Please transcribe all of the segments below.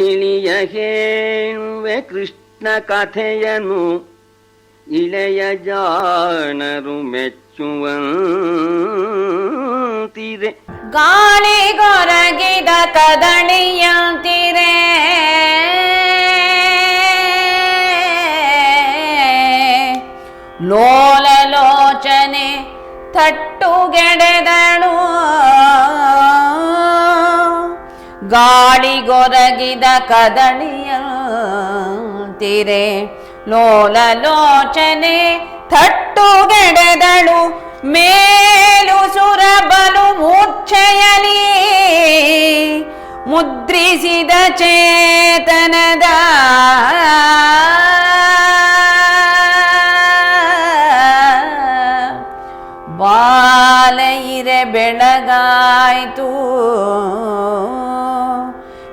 ತಿಳಿಯ ಹೇಳುವೆ ಕೃಷ್ಣ ಕಥೆಯನು ಇಳೆಯ ಜಾಣರು ಮೆಚ್ಚುವಂತಿದೆ ಗಾಳಿಗೊರಗಿದ ಕದಳಿಯಂತಿರೆ ಲೋಲಲೋಚನೆ ತಟ್ಟುಗೆಡೆದಳು. ಗಾಳಿಗೊರಗಿದ ಕದಳಿಯಂತಿರೆ ಲೋಲಲೋಚನೆ ತಟ್ಟುಗೆಡೆದಳು ಮೇಲು ಸುರಬಲು ಮೂರ್ಛೆಯಲಿ ಮುದ್ರಿಸಿದ ಚೇತನದ ಬಾಲೈರೆ ಬೆಳಗಾಯ್ತು.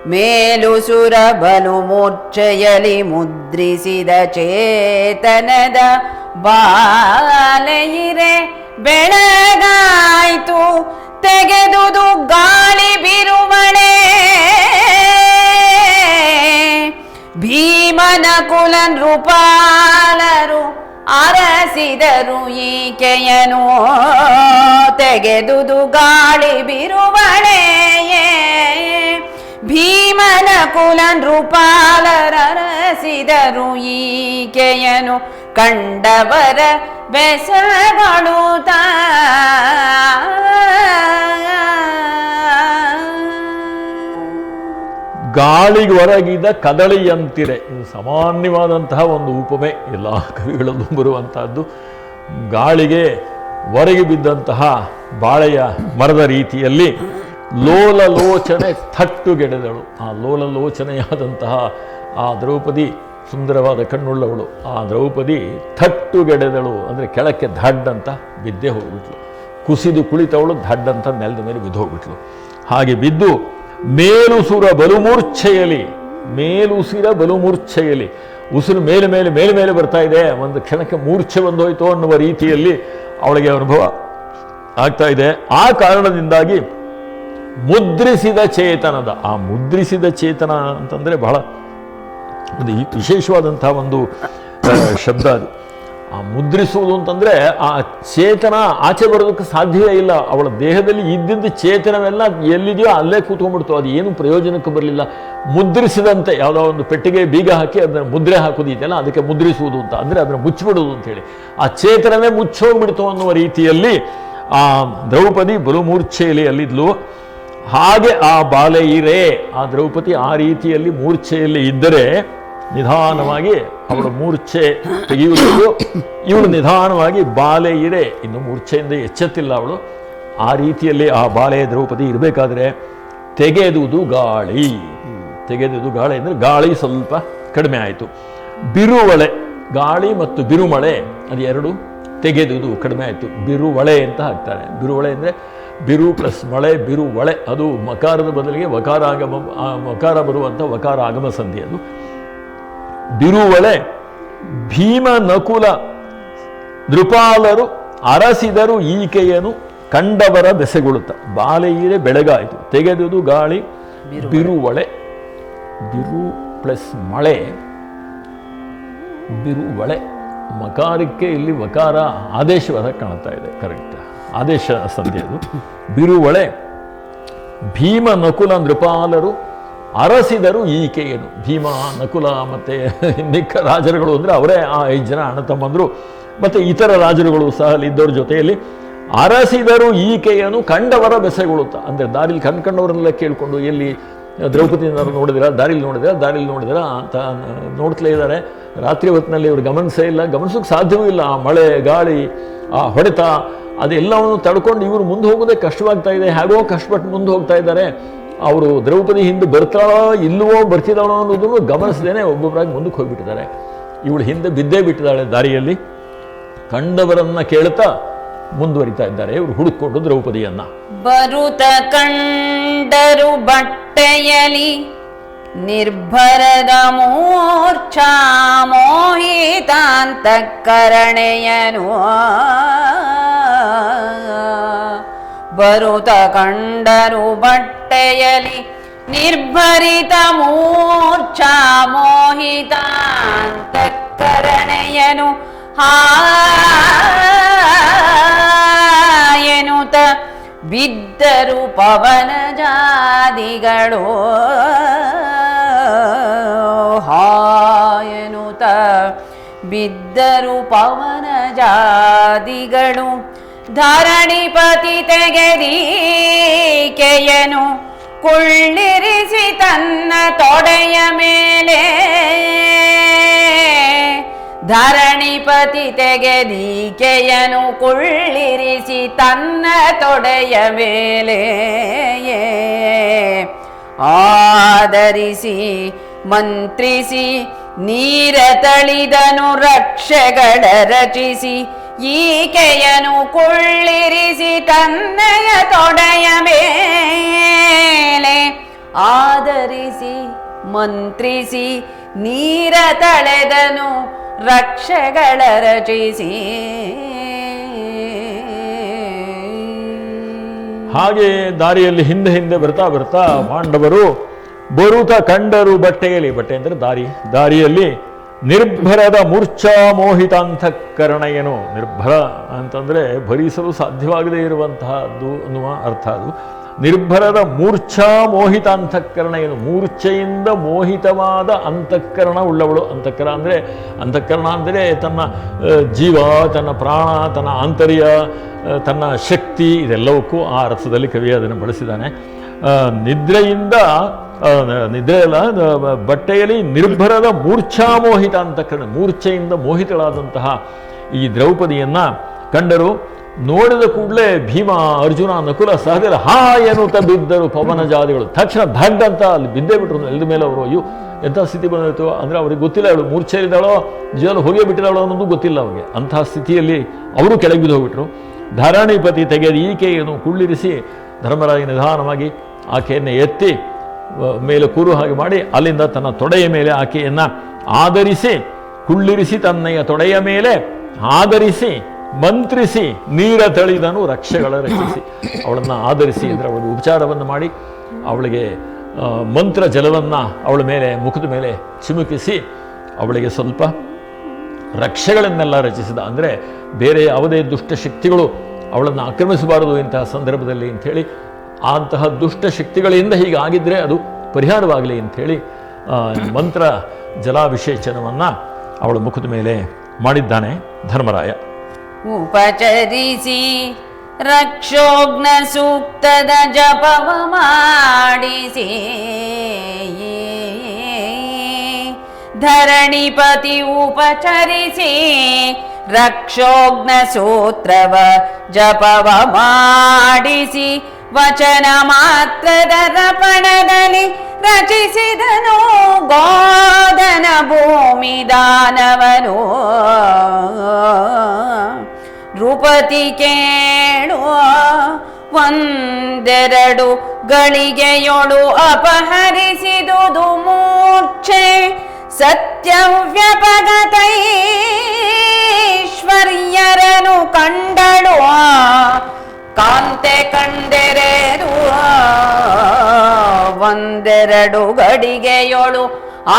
ಮೇಲು ಸುರಬಲು ಮೂರ್ಛೆಯಲಿ ಮುದ್ರಿಸಿದ ಚೇತನದ ಬಾಲೆಯಿರೆ. ಬೆಳಗಾಯಿತು ತೆಗೆದುದು ಗಾಳಿ ಬಿರುಮಳೆ ಭೀಮನ ಕುಲ ನೃಪಾಲರು ಅರಸಿದರು ಈಕೆಯನು ತೆಗೆದುದು ಗಾಳಿ ಬಿರುವಳೆಯೇ ಭೀಮನ ಕುಲ ನೃಪಾಲರಸಿದರು ಈಕೆಯನು ಕಂಡವರ ಬೆಸಗಳು ಗಾಳಿಗೆ ಹೊರಗಿದ ಕದಳಿಯಂತಿರೆ. ಇದು ಸಾಮಾನ್ಯವಾದಂತಹ ಒಂದು ಉಪಮೆ ಎಲ್ಲ ಕವಿಗಳಲ್ಲೂ ಬರುವಂತಹದ್ದು. ಗಾಳಿಗೆ ಹೊರಗೆ ಬಿದ್ದಂತಹ ಬಾಳೆಯ ಮರದ ರೀತಿಯಲ್ಲಿ ಲೋಲಲೋಚನೆ ಥಟ್ಟುಗೆಡೆದಳು. ಆ ಲೋಲಲೋಚನೆಯಾದಂತಹ ಆ ದ್ರೌಪದಿ ಸುಂದರವಾದ ಕಣ್ಣುಳ್ಳವಳು. ಆ ದ್ರೌಪದಿ ಥಟ್ಟುಗೆಡೆದಳು. ಅಂದರೆ ಕೆಳಕ್ಕೆ ದಡ್ಡಂತ ಬಿದ್ದೇ ಹೋಗ್ಬಿಟ್ಲು. ಕುಸಿದು ಕುಳಿತವಳು ದಡ್ಡಂತ ನೆಲದ ಮೇಲೆ ಬಿದ್ದು ಹೋಗ್ಬಿಟ್ಲು. ಹಾಗೆ ಬಿದ್ದು ಮೇಲುಸುರ ಬಲುಮೂರ್ಛೆಯಲಿ, ಮೇಲುಸಿರ ಬಲುಮೂರ್ಛೆಯಲಿ, ಉಸಿರು ಮೇಲೆ ಮೇಲೆ ಮೇಲೆ ಮೇಲೆ ಬರ್ತಾ ಇದೆ. ಒಂದು ಕ್ಷಣಕ್ಕೆ ಮೂರ್ಛೆ ಬಂದೋಯ್ತು ಅನ್ನುವ ರೀತಿಯಲ್ಲಿ ಅವಳಿಗೆ ಅನುಭವ ಆಗ್ತಾ ಇದೆ. ಆ ಕಾರಣದಿಂದಾಗಿ ಮುದ್ರಿಸಿದ ಚೇತನದ. ಆ ಮುದ್ರಿಸಿದ ಚೇತನ ಅಂತಂದರೆ ಬಹಳ ಒಂದು ಈ ವಿಶೇಷವಾದಂತಹ ಒಂದು ಶಬ್ದ ಅದು. ಆ ಮುದ್ರಿಸುವುದು ಅಂತಂದ್ರೆ ಆ ಚೇತನ ಆಚೆ ಬರೋದಕ್ಕೆ ಸಾಧ್ಯವೇ ಇಲ್ಲ. ಅವಳ ದೇಹದಲ್ಲಿ ಇದ್ದಿದ್ದ ಚೇತನವೆಲ್ಲ ಎಲ್ಲಿದೆಯೋ ಅಲ್ಲೇ ಕೂತ್ಕೊಂಡ್ಬಿಡ್ತು. ಅದು ಏನು ಪ್ರಯೋಜನಕ್ಕೆ ಬರಲಿಲ್ಲ. ಮುದ್ರಿಸಿದಂತೆ ಯಾವುದೋ ಒಂದು ಪೆಟ್ಟಿಗೆ ಬೀಗ ಹಾಕಿ ಅದನ್ನ ಮುದ್ರೆ ಹಾಕೋದು ಇದೆಯಲ್ಲ ಅದಕ್ಕೆ ಮುದ್ರಿಸುವುದು ಅಂತ. ಅಂದರೆ ಅದನ್ನು ಮುಚ್ಚಿಬಿಡುವುದು ಅಂತೇಳಿ ಆ ಚೇತನವೇ ಮುಚ್ಚೋಗ್ಬಿಡ್ತು ಅನ್ನುವ ರೀತಿಯಲ್ಲಿ ಆ ದ್ರೌಪದಿ ಬಲುಮೂರ್ಛೆಯಲ್ಲಿ ಅಲ್ಲಿದ್ಲು. ಹಾಗೆ ಆ ಬಾಲೆ ಇರೆ ಆ ದ್ರೌಪದಿ ಆ ರೀತಿಯಲ್ಲಿ ಮೂರ್ಛೆಯಲ್ಲಿ ಇದ್ದರೆ ನಿಧಾನವಾಗಿ ಅವಳ ಮೂರ್ಛೆ ತೆಗೆಯುವುದು. ಇವಳು ನಿಧಾನವಾಗಿ ಬಾಲೆ ಇರೆ ಇನ್ನು ಮೂರ್ಛೆಯಿಂದ ಎಚ್ಚೆತ್ತಿಲ್ಲ ಅವಳು. ಆ ರೀತಿಯಲ್ಲಿ ಆ ಬಾಲೆ ದ್ರೌಪದಿ ಇರಬೇಕಾದ್ರೆ ತೆಗೆದುದು ಗಾಳಿ. ತೆಗೆದುದು ಗಾಳಿ ಅಂದರೆ ಗಾಳಿ ಸ್ವಲ್ಪ ಕಡಿಮೆ ಆಯಿತು. ಬಿರುವಳೆ, ಗಾಳಿ ಮತ್ತು ಬಿರುಮಳೆ, ಅದು ಎರಡು ತೆಗೆದುದು ಕಡಿಮೆ ಆಯಿತು. ಬಿರುವಳೆ ಅಂತ ಹಾಕ್ತಾರೆ. ಬಿರುವಳೆ ಅಂದರೆ ಬಿರು ಪ್ಲಸ್ ಮಳೆ ಬಿರು ಒಳೆ ಅದು ಮಕಾರದ ಬದಲಿಗೆ ವಕಾರ ಆಗಮ ಮಕಾರ ಬರುವಂಥ ವಕಾರ ಆಗಮ ಸಂಧಿ ಅದು. ಬಿರುವಳೆ ಭೀಮ ನಕುಲ ನೃಪಾಲರು ಅರಸಿದರು ಈಕೆಯನ್ನು ಕಂಡವರ ಬೆಸೆಗೊಳ್ಳುತ್ತ ಬಾಲೆಯೀರೆ ಬೆಳಗಾಯಿತು. ತೆಗೆದುದು ಗಾಳಿ ಬಿರುವಳೆ ಬಿರು ಪ್ಲಸ್ ಮಳೆ ಬಿರುವಳೆ ಮಕಾರಕ್ಕೆ ಇಲ್ಲಿ ವಕಾರ ಆದೇಶವಾದ ಕಾಣ್ತಾ ಇದೆ ಕರೆಕ್ಟ್. ಆದೇಶ ಸಂಧಿ ಅದು. ಬಿರುವಳೆ, ಭೀಮ ನಕುಲ ನೃಪಾಲರು, ಅರಸಿದರು ಈಕೆಯನ್ನು ಭೀಮ, ನಕುಲ ಮತ್ತು ನಿಕ್ಕ ರಾಜರುಗಳು ಅಂದರೆ ಅವರೇ ಆ ಐದು ಜನ ಅಣ್ಣ ತಮ್ಮಂದರು. ಮತ್ತು ಇತರ ರಾಜರುಗಳು ಸಹ ಅಲ್ಲಿದ್ದವ್ರ ಜೊತೆಯಲ್ಲಿ ಅರಸಿದರು ಈಕೆಯನ್ನು ಕಂಡವರ ಬೆಸೆಗೊಳ್ಳುತ್ತಾ? ಅಂದರೆ ದಾರಿಲಿ ಕಣ್ಕಂಡವರನ್ನೆಲ್ಲ ಕೇಳಿಕೊಂಡು ಎಲ್ಲಿ ದ್ರೌಪದಿನಾರು ನೋಡಿದಿರ? ದಾರಿಲಿ ನೋಡಿದ್ರ? ದಾರಿಲಿ ನೋಡಿದಿರ? ಅಂತ ನೋಡ್ತಲೇ ಇದ್ದಾರೆ. ರಾತ್ರಿ ಹೊತ್ತಿನಲ್ಲಿ ಇವರು ಗಮನಿಸೇ ಇಲ್ಲ. ಗಮನಿಸೋಕ್ಕೆ ಸಾಧ್ಯವೂ ಇಲ್ಲ. ಆ ಮಳೆ, ಗಾಳಿ, ಆ ಹೊಡೆತ, ಅದೆಲ್ಲವನ್ನು ತಡ್ಕೊಂಡು ಇವರು ಮುಂದೆ ಹೋಗೋದೇ ಕಷ್ಟವಾಗ್ತಾ ಇದೆ. ಹೇಗೋ ಕಷ್ಟಪಟ್ಟು ಮುಂದೆ ಹೋಗ್ತಾ ಇದ್ದಾರೆ. ಅವರು ದ್ರೌಪದಿ ಹಿಂದೆ ಬರ್ತಾಳೋ ಇಲ್ಲವೋ ಬರ್ತಿದ್ದಾಳೋ ಅನ್ನೋದನ್ನು ಗಮನಿಸದೇನೆ ಒಬ್ಬೊಬ್ಬರಾಗಿ ಮುಂದಕ್ಕೆ ಹೋಗ್ಬಿಟ್ಟಿದ್ದಾರೆ. ಇವಳು ಹಿಂದೆ ಬಿದ್ದೇ ಬಿಟ್ಟಿದ್ದಾಳೆ ದಾರಿಯಲ್ಲಿ. ಕಂಡವರನ್ನ ಕೇಳ್ತಾ ಮುಂದುವರಿತಾ ಇದ್ದಾರೆ. ಇವರು ಹುಡುಕೊಂಡು ದ್ರೌಪದಿಯನ್ನ. ಬರುತ ಕಂಡರು ಬಟ್ಟೆಯಲಿ ನಿರ್ಭರದ ಮೂರ್ಛಾ ಮೋಹಿತಾಂತಕರಣೆಯನು. ಬರುತ ಕಂಡರು ಬಟ್ಟೆಯಲಿ ನಿರ್ಭರಿತ ಮೂರ್ಛಾ ಮೋಹಿತಾಂತಕರಣೆಯನು. ಹಾಯನುತ ಬಿದ್ದರು ಪವನ ಜಾದಿಗಳು ಹಾಯನುತ ಬಿದ್ದರು ಪವನ ಜಾದಿಗಳು ಧರಣಿಪತಿ ತೆಗೆದೀಕೆಯನು ಕುಳ್ಳಿರಿಸಿ ತನ್ನ ತೊಡೆಯ ಮೇಲೆ. ಧರಣಿಪತಿ ತೆಗೆದೀಕೆಯನು ಕುಳ್ಳಿರಿಸಿ ತನ್ನ ತೊಡೆಯ ಮೇಲೆ ಆದರಿಸಿ ಮಂತ್ರಿಸಿ, ನೀರ ತಳಿದನು ರಕ್ಷೆಗಳ ರಚಿಸಿ ಈಕೆಯನು ಕುಳ್ಳಿರಿಸಿ ತನ್ನಯ ತೊಡೆಯ ಮೇಲೆ ಆದರಿಸಿ ಮಂತ್ರಿಸಿ, ನೀರ ತಳೆದನು ರಕ್ಷೆಗಳ ರಚಿಸಿ ಹಾಗೆ ದಾರಿಯಲ್ಲಿ ಹಿಂದೆ ಹಿಂದೆ ಬರ್ತಾ ಬರ್ತಾ ಪಾಂಡವರು ಬರುತ ಕಂಡರು ಬಟ್ಟೆಯಲ್ಲಿ, ಬಟ್ಟೆ ಅಂದರೆ ದಾರಿ, ದಾರಿಯಲ್ಲಿ ನಿರ್ಭರದ ಮೂರ್ಛಾ ಮೋಹಿತಾಂತಃಕರಣೆಯನು ನಿರ್ಭರ ಅಂತಂದರೆ ಭರಿಸಲು ಸಾಧ್ಯವಾಗದೇ ಇರುವಂತಹದ್ದು ಅನ್ನುವ ಅರ್ಥ ಅದು. ನಿರ್ಭರದ ಮೂರ್ಛಾ ಮೋಹಿತ ಅಂತಃಕರಣ ಏನು? ಮೂರ್ಛೆಯಿಂದ ಮೋಹಿತವಾದ ಅಂತಃಕರಣ ಉಳ್ಳವಳು. ಅಂತಃಕರಣ ಅಂದರೆ ಅಂತಃಕರಣ ಅಂದರೆ ತನ್ನ ಜೀವ ತನ್ನ ಪ್ರಾಣ ತನ್ನ ಆಂತರ್ಯ ತನ್ನ ಶಕ್ತಿ ಇದೆಲ್ಲವಕ್ಕೂ ಆ ಅರ್ಥದಲ್ಲಿ ಕವಿ ಅದನ್ನು ಬಳಸಿದ್ದಾನೆ. ನಿದ್ರೆಯಿಂದ ಆ, ನಿದ್ರೆ ಅಲ್ಲ ಆ, ಬಟ್ಟೆಯಲ್ಲಿ ನಿರ್ಭರದ ಮೂರ್ಛಾಮೋಹಿತ ಅಂತಃಕರಣ ಮೂರ್ಛೆಯಿಂದ ಮೋಹಿತಳಾದಂತಹ ಈ ದ್ರೌಪದಿಯನ್ನು ಕಂಡರು. ನೋಡಿದ ಕೂಡಲೇ ಭೀಮ, ಅರ್ಜುನ, ನಕುಲ, ಸಹದೇವ ಹಾ ಎನ್ನುತ್ತಾ ಬಿದ್ದರು ಪವನ ಜಾದಿಗಳು ತಕ್ಷಣ ಧಡ್ ಅಂತ ಅಲ್ಲಿ ಬಿದ್ದೇ ಬಿಟ್ರು. ಎಲ್ದ ಮೇಲೆ ಅವರು, ಅಯ್ಯೋ, ಎಂಥ ಸ್ಥಿತಿ ಬಂದಿತ್ತು? ಅಂದರೆ ಅವ್ರಿಗೆ ಗೊತ್ತಿಲ್ಲ ಅವಳು ಮೂರ್ಛೆಯಲ್ಲಿದ್ದಾಳೋ ಜೀವನ ಹೋಗೇ ಬಿಟ್ಟಿದ್ದಾಳೋ ಅನ್ನೋದು ಗೊತ್ತಿಲ್ಲ ಅವ್ರಿಗೆ. ಅಂತಹ ಸ್ಥಿತಿಯಲ್ಲಿ ಅವರು ಕೆಳಗೆ ಬಿದ್ದು ಹೋಗ್ಬಿಟ್ರು. ಧಾರಾಣಿಪತಿ ತೆಗೆದು ಈಕೆಯನ್ನು ಕುಳ್ಳಿರಿಸಿ ಧರ್ಮರಾಜ ನಿಧಾನವಾಗಿ ಆಕೆಯನ್ನು ಎತ್ತಿ ಮೇಲೆ ಕೂರು ಹಾಗೆ ಮಾಡಿ ಅಲ್ಲಿಂದ ತನ್ನ ತೊಡೆಯ ಮೇಲೆ ಆಕೆಯನ್ನು ಆಧರಿಸಿ, ಕುಳ್ಳಿರಿಸಿ ತನ್ನಯ ತೊಡೆಯ ಮೇಲೆ ಆಧರಿಸಿ ಮಂತ್ರಿಸಿ ನೀರ ತಳಿದನು ರಕ್ಷೆಗಳ ರಕ್ಷಿಸಿ. ಅವಳನ್ನು ಆಧರಿಸಿ ಅಂದರೆ ಅವಳಿಗೆ ಉಪಚಾರವನ್ನು ಮಾಡಿ, ಅವಳಿಗೆ ಮಂತ್ರ ಜಲವನ್ನು ಅವಳ ಮೇಲೆ, ಮುಖದ ಮೇಲೆ ಚಿಮುಕಿಸಿ, ಅವಳಿಗೆ ಸ್ವಲ್ಪ ರಕ್ಷೆಗಳನ್ನೆಲ್ಲ ರಚಿಸಿದ. ಅಂದರೆ ಬೇರೆ ಯಾವುದೇ ದುಷ್ಟಶಕ್ತಿಗಳು ಅವಳನ್ನು ಆಕ್ರಮಿಸಬಾರದು ಇಂತಹ ಸಂದರ್ಭದಲ್ಲಿ ಅಂಥೇಳಿ ಅಂತಹ ದುಷ್ಟಶಕ್ತಿಗಳಿಂದ ಹೀಗಾಗಿದ್ದರೆ ಅದು ಪರಿಹಾರವಾಗಲಿ ಅಂಥೇಳಿ ಮಂತ್ರ ಜಲಾಭಿಷೇಚನವನ್ನು ಅವಳ ಮುಖದ ಮೇಲೆ ಮಾಡಿದ್ದಾನೆ ಧರ್ಮರಾಯ. ಉಪಚರಿಸಿ ರಕ್ಷೋಗ್ನ ಸೂಕ್ತದ ಜಪವ ಮಾಡಿಸಿ ಧರಣಿಪತಿ ಉಪಚರಿಸಿ ರಕ್ಷೋಗ್ನ ಸೂತ್ರವ ಜಪವ ಮಾಡಿಸಿ ವಚನ ಮಾತ್ರದ ರಪಣದಲ್ಲಿ ರಚಿಸಿದನು ಗೋದನ ಭೂಮಿ ದಾನವನು ನೃಪತಿ ಕೇಳು ಒಂದೆರಡು ಗಳಿಗೆಯೊಳು ಅಪಹರಿಸಿದುದು ಮೂರ್ಛೆ ಸತ್ಯವ್ಯಪಗತೈಶ್ವರ್ಯರನು ಕಂಡಳು ಕಾಂತೆ ಕಂಡೆರೆದು ಒಂದೆರಡು ಗಡಿಗೆಯೊಳು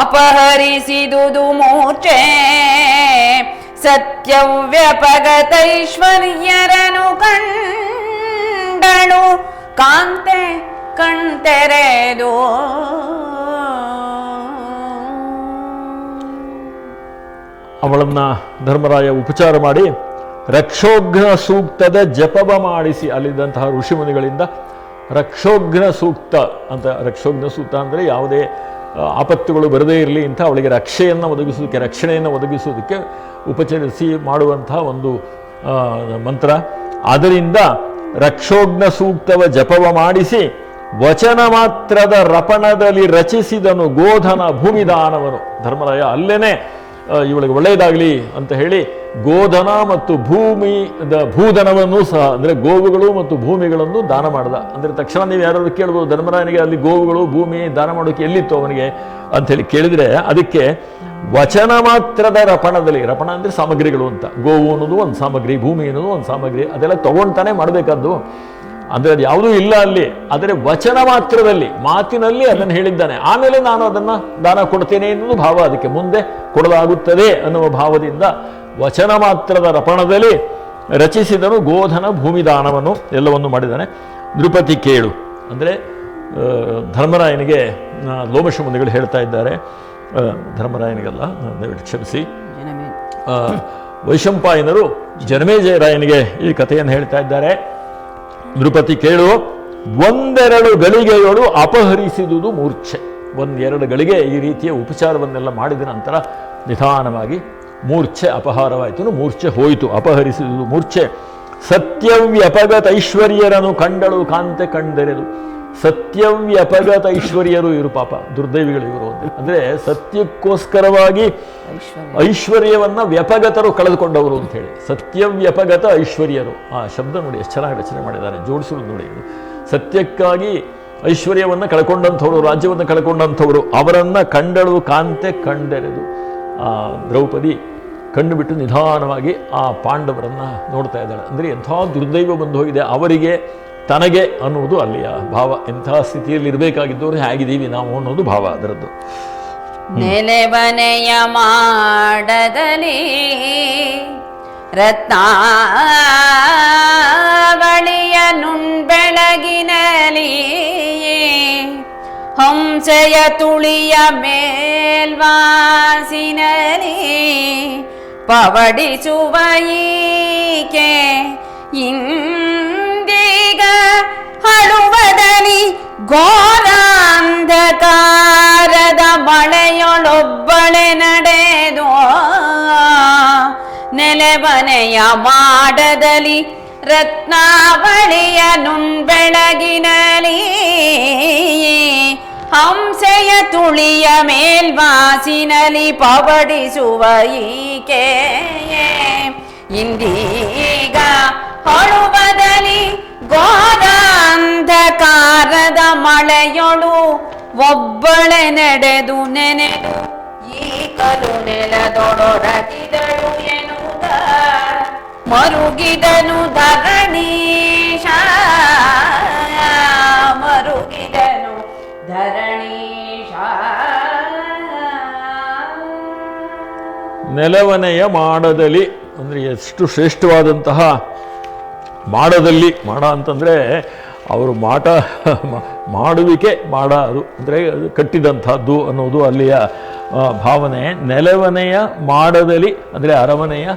ಅಪಹರಿಸಿದುದು ಮೂರ್ಛೆ. ಸತ್ಯವ್ಯಪಗತೈಶ್ವರ್ಯರನು ಕಂಡಳು. ಕಾಂತೆ ಕಣ್ತೆರೆದು ಅವಳನ್ನ ಧರ್ಮರಾಯ ಉಪಚಾರ ಮಾಡಿ ರಕ್ಷೋಘ್ನ ಸೂಕ್ತದ ಜಪವ ಮಾಡಿಸಿ ಅಲ್ಲಿದ್ದಂತಹ ಋಷಿಮುನಿಗಳಿಂದ ರಕ್ಷೋಘ್ನ ಸೂಕ್ತ ಅಂತ, ರಕ್ಷೋಘ್ನ ಸೂಕ್ತ ಅಂದರೆ ಯಾವುದೇ ಆಪತ್ತುಗಳು ಬರದೇ ಇರಲಿ ಅಂತ ಅವಳಿಗೆ ರಕ್ಷೆಯನ್ನು ಒದಗಿಸೋದಕ್ಕೆ ರಕ್ಷಣೆಯನ್ನು ಒದಗಿಸೋದಕ್ಕೆ ಉಪಚರಿಸಿ ಮಾಡುವಂತಹ ಒಂದು ಮಂತ್ರ. ಅದರಿಂದ ರಕ್ಷೋಗ್ನ ಸೂಕ್ತವ ಜಪವ ಮಾಡಿಸಿ ವಚನ ಮಾತ್ರದ ರಪಣದಲ್ಲಿ ರಚಿಸಿದನು ಗೋಧನ ಭೂಮಿದಾನವನು. ಧರ್ಮರಾಯ, ಅಲ್ಲೇನೆ ಇವಳಿಗೆ ಒಳ್ಳೆಯದಾಗಲಿ ಅಂತ ಹೇಳಿ ಗೋಧನ ಮತ್ತು ಭೂಮಿ ಭೂಧನವನ್ನು ಸಹ, ಅಂದರೆ ಗೋವುಗಳು ಮತ್ತು ಭೂಮಿಗಳನ್ನು ದಾನ ಮಾಡ್ದ. ಅಂದರೆ ತಕ್ಷಣ ನೀವು ಯಾರಾದರೂ ಕೇಳ್ಬೋದು, ಧರ್ಮರಾಯನಿಗೆ ಅಲ್ಲಿ ಗೋವುಗಳು, ಭೂಮಿ ದಾನ ಮಾಡೋಕ್ಕೆ ಎಲ್ಲಿತ್ತು ಅವನಿಗೆ ಅಂಥೇಳಿ ಕೇಳಿದರೆ ಅದಕ್ಕೆ ವಚನ ಮಾತ್ರದ ರಪಣದಲ್ಲಿ, ರಪಣ ಅಂದರೆ ಸಾಮಗ್ರಿಗಳು ಅಂತ. ಗೋವು ಅನ್ನೋದು ಒಂದು ಸಾಮಗ್ರಿ, ಭೂಮಿ ಅನ್ನೋದು ಒಂದು ಸಾಮಗ್ರಿ, ಅದೆಲ್ಲ ತಗೊಂಡ್ತಾನೆ ಮಾಡಬೇಕಾದ್ದು. ಅಂದರೆ ಅದು ಯಾವುದೂ ಇಲ್ಲ ಅಲ್ಲಿ. ಆದರೆ ವಚನ ಮಾತ್ರದಲ್ಲಿ, ಮಾತಿನಲ್ಲಿ ಅದನ್ನು ಹೇಳಿದ್ದಾನೆ. ಆಮೇಲೆ ನಾನು ಅದನ್ನು ದಾನ ಕೊಡ್ತೇನೆ ಎನ್ನುವುದು ಭಾವ ಅದಕ್ಕೆ ಮುಂದೆ ಕೊಡಲಾಗುತ್ತದೆ ಅನ್ನುವ ಭಾವದಿಂದ ವಚನ ಮಾತ್ರದ ರಪಣದಲ್ಲಿ ರಚಿಸಿದನು ಗೋಧನ ಭೂಮಿದಾನವನ್ನು ಎಲ್ಲವನ್ನು ಮಾಡಿದ್ದಾನೆ. ನೃಪತಿ ಕೇಳು. ಅಂದರೆ ಧರ್ಮರಾಯನಿಗೆ ಲೋಮಶ ಮುನಿಗಳು ಹೇಳ್ತಾ ಇದ್ದಾರೆ. ಧರ್ಮರಾಯನಿಗೆಲ್ಲ, ದಯವಿಟ್ಟು ಕ್ಷಮಿಸಿ. ವೈಶಂಪಾಯನರು ಜನಮೇಜಯರಾಯನಿಗೆ ಈ ಕಥೆಯನ್ನು ಹೇಳ್ತಾ ಇದ್ದಾರೆ. ದೃಪತಿ ಕೇಳು, ಒಂದೆರಡು ಗಳಿಗೆಗಳು ಅಪಹರಿಸಿದುದು ಮೂರ್ಛೆ. ಒಂದೆರಡು ಗಳಿಗೆ ಈ ರೀತಿಯ ಉಪಚಾರವನ್ನೆಲ್ಲ ಮಾಡಿದ ನಂತರ ನಿಧಾನವಾಗಿ ಮೂರ್ಛೆ ಅಪಹಾರವಾಯಿತು ಮೂರ್ಛೆ ಹೋಯಿತು ಅಪಹರಿಸಿದುದು ಮೂರ್ಛೆ. ಸತ್ಯವ್ಯಪಗತ ಐಶ್ವರ್ಯರನು ಕಂಡಳು ಕಾಂತೆ ಕಂಡೆರೆದು. ಸತ್ಯವ್ಯಪಗತ ಐಶ್ವರ್ಯರು ಇರು ಪಾಪ ದುರ್ದೈವಿಗಳು ಇವರು ಅಂದ್ರೆ ಅಂದ್ರೆ ಸತ್ಯಕ್ಕೋಸ್ಕರವಾಗಿ ಐಶ್ವರ್ಯವನ್ನು ವ್ಯಪಗತರು ಕಳೆದುಕೊಂಡವರು ಅಂತ ಹೇಳಿ. ಸತ್ಯವ್ಯಪಗತ ಐಶ್ವರ್ಯರು. ಆ ಶಬ್ದ ನೋಡಿ ಎಷ್ಟು ಚೆನ್ನಾಗಿ ರಚನೆ ಮಾಡಿದ್ದಾರೆ ಜೋಡಿಸುವುದು ನೋಡಿ ಸತ್ಯಕ್ಕಾಗಿ ಐಶ್ವರ್ಯವನ್ನ ಕಳ್ಕೊಂಡಂಥವರು ರಾಜ್ಯವನ್ನು ಕಳ್ಕೊಂಡಂಥವರು ಅವರನ್ನು ಕಂಡಳು ಕಾಂತೆ ಕಂಡೆರೆದು. ದ್ರೌಪದಿ ಕಣ್ಣು ಬಿಟ್ಟು ನಿಧಾನವಾಗಿ ಆ ಪಾಂಡವರನ್ನು ನೋಡ್ತಾ ಇದ್ದಾಳೆ. ಅಂದರೆ ಎಂಥ ದುರ್ದೈವ ಬಂದು ಹೋಗಿದೆ ಅವರಿಗೆ ತನಗೆ ಅನ್ನುವುದು ಅಲ್ಲಿಯ ಭಾವ. ಎಂಥ ಸ್ಥಿತಿಯಲ್ಲಿ ಇರಬೇಕಾಗಿದ್ದವರು ಹೇಗಿದ್ದೀವಿ ನಾವು ಅನ್ನೋದು ಭಾವ ಅದರದ್ದು. ನೆಲೆವನೆಯ ಮಾಡದಲ್ಲಿ ರತ್ನಾವಳಿಯ ನುಣ್ಬೆಳಗಿನಲಿ ಹಂಸೆಯ ತುಳಿಯ ಮೇಲ್ವಾಸಿನಲಿ ಪವಡಿಸುವ ಈಕೆ ಇಂದೀಗ ಹಳುವದಲಿ ಘೋರಾಂಧಕಾರದ ಮಳೆಯೊಳೊಬ್ಬಳೆ ನಡೆದು ನೆಲೆಮನೆಯ ಮಾಡದಲ್ಲಿ ರತ್ನಾವಳಿಯ ನುಣ್ಬೆಳಗಿನಲಿ ಹಂಸೆಯ ತುಳಿಯ ಮೇಲ್ವಾಸಿನಲಿ ಪವಡಿಸುವ ಈಕೆ ಇಂದೀಗ ಹೊಳುಬದಲಿ ಘೋರಾಂಧಕಾರದ ಮಳೆಯೊಳು ಒಬ್ಬಳೆ ನಡೆದು ನೆನೆದು ಈ ಕಲು ನೆಲದೊಡೊರಗಿದಳು ಎನ್ನುವುದ. ಮರುಗಿದನು ಧರಣೀಶ ನೆಲವನೆಯ ಮಾಡದಲ್ಲಿ ಅಂದರೆ ಎಷ್ಟು ಶ್ರೇಷ್ಠವಾದಂತಹ ಮಾಡದಲ್ಲಿ, ಮಾಡ ಅಂತಂದರೆ ಅವರು ಮಾಟ, ಮಾಡುವಿಕೆ ಮಾಡ ಅದು ಅಂದರೆ ಅದು ಕಟ್ಟಿದಂಥದ್ದು ಅನ್ನೋದು ಅಲ್ಲಿಯ ಭಾವನೆ. ನೆಲವನೆಯ ಮಾಡದಲ್ಲಿ ಅಂದರೆ ಅರಮನೆಯ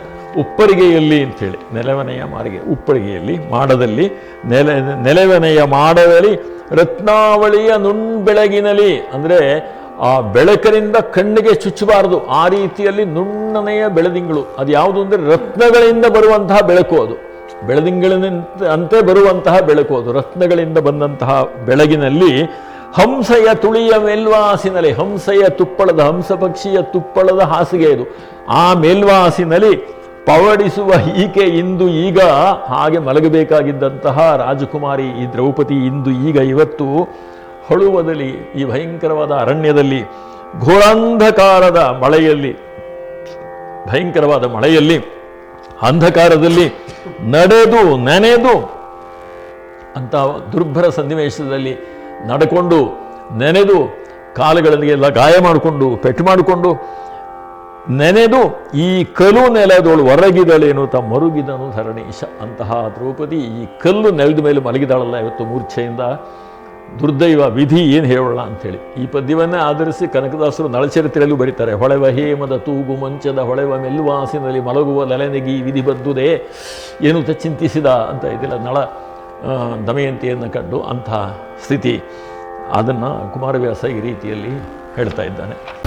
ಉಪ್ಪರಿಗೆಯಲ್ಲಿ ಅಂಥೇಳಿ ನೆಲವನೆಯ ಮಾರಿಗೆ, ಉಪ್ಪರಿಗೆಯಲ್ಲಿ ಮಾಡದಲ್ಲಿ, ನೆಲೆ, ನೆಲವನೆಯ ಮಾಡದಲ್ಲಿ ರತ್ನಾವಳಿಯ ನುಣ್ಬೆಳಗಿನಲಿ ಅಂದರೆ ಆ ಬೆಳಕಿನಿಂದ ಕಣ್ಣಿಗೆ ಚುಚ್ಚಬಾರದು. ಆ ರೀತಿಯಲ್ಲಿ ನುಣ್ಣನೆಯ ಬೆಳದಿಂಗಳು. ಅದು ಯಾವುದು ಅಂದರೆ ರತ್ನಗಳಿಂದ ಬರುವಂತಹ ಬೆಳಕು ಅದು. ಬೆಳದಿಂಗಳಿನಿಂದ ಅಂತೆ ಬರುವಂತಹ ಬೆಳಕು ಅದು. ರತ್ನಗಳಿಂದ ಬಂದಂತಹ ಬೆಳಗಿನಲ್ಲಿ ಹಂಸೆಯ ತುಳಿಯ ಮೇಲ್ವಾಸಿನಲ್ಲಿ, ಹಂಸೆಯ ತುಪ್ಪಳದ, ಹಂಸ ಪಕ್ಷಿಯ ತುಪ್ಪಳದ ಹಾಸಿಗೆ ಇದು. ಆ ಮೇಲ್ವಾಸಿನಲ್ಲಿ ಪವಡಿಸುವ ಈಕೆ ಇಂದು ಈಗ, ಹಾಗೆ ಮಲಗಬೇಕಾಗಿದ್ದಂತಹ ರಾಜಕುಮಾರಿ ಈ ದ್ರೌಪದಿ ಇಂದು ಈಗ ಇವತ್ತು ಹೊಳುವದಲ್ಲಿ, ಈ ಭಯಂಕರವಾದ ಅರಣ್ಯದಲ್ಲಿ, ಘೋರಾಂಧಕಾರದ ಮಳೆಯಲ್ಲಿ, ಭಯಂಕರವಾದ ಮಳೆಯಲ್ಲಿ, ಅಂಧಕಾರದಲ್ಲಿ ನಡೆದು, ನೆನೆದು ಅಂತ ದುರ್ಭರ ಸನ್ನಿವೇಶದಲ್ಲಿ ನಡ್ಕೊಂಡು, ನೆನೆದು ಕಾಲುಗಳಿಗೆಲ್ಲ ಗಾಯ ಮಾಡಿಕೊಂಡು, ಪೆಟ್ಟು ಮಾಡಿಕೊಂಡು, ನೆನೆದು ಈ ಕಲ್ಲು ನೆಲದೋಳು ಹೊರಗಿದಳೇನು ಮರುಗಿದನು ಧರಣೀಶ. ಅಂತಹ ದ್ರೌಪದಿ ಈ ಕಲ್ಲು ನೆಲದ ಮೇಲೆ ಮಲಗಿದಾಳಲ್ಲ ಇವತ್ತು ಮೂರ್ಛೆಯಿಂದ. ದುರ್ದೈವ ವಿಧಿ ಏನು ಹೇಳೋಣ ಅಂಥೇಳಿ. ಈ ಪದ್ಯವನ್ನೇ ಆಧರಿಸಿ ಕನಕದಾಸರು ನಳಚರಿತ್ರೆಯಲ್ಲೂ ಬರೀತಾರೆ. ಹೊಳೆವ ಹೇಮದ ತೂಗು ಮಂಚದ ಹೊಳೆವ ಮೆಲ್ಲುವಾಸಿನಲ್ಲಿ ಮಲಗುವ ಲಲೆನೆಗಿ ವಿಧಿ ಬದ್ದುದೇ ಏನು ಚಿಂತಿಸಿದ ಅಂತ ಇದೆಲ್ಲ. ನಳ ದಮಯಂತಿಯನ್ನು ಕಂಡು ಅಂಥ ಸ್ಥಿತಿ. ಅದನ್ನು ಕುಮಾರವ್ಯಾಸ ಈ ರೀತಿಯಲ್ಲಿ ಹೇಳ್ತಾ ಇದ್ದಾನೆ.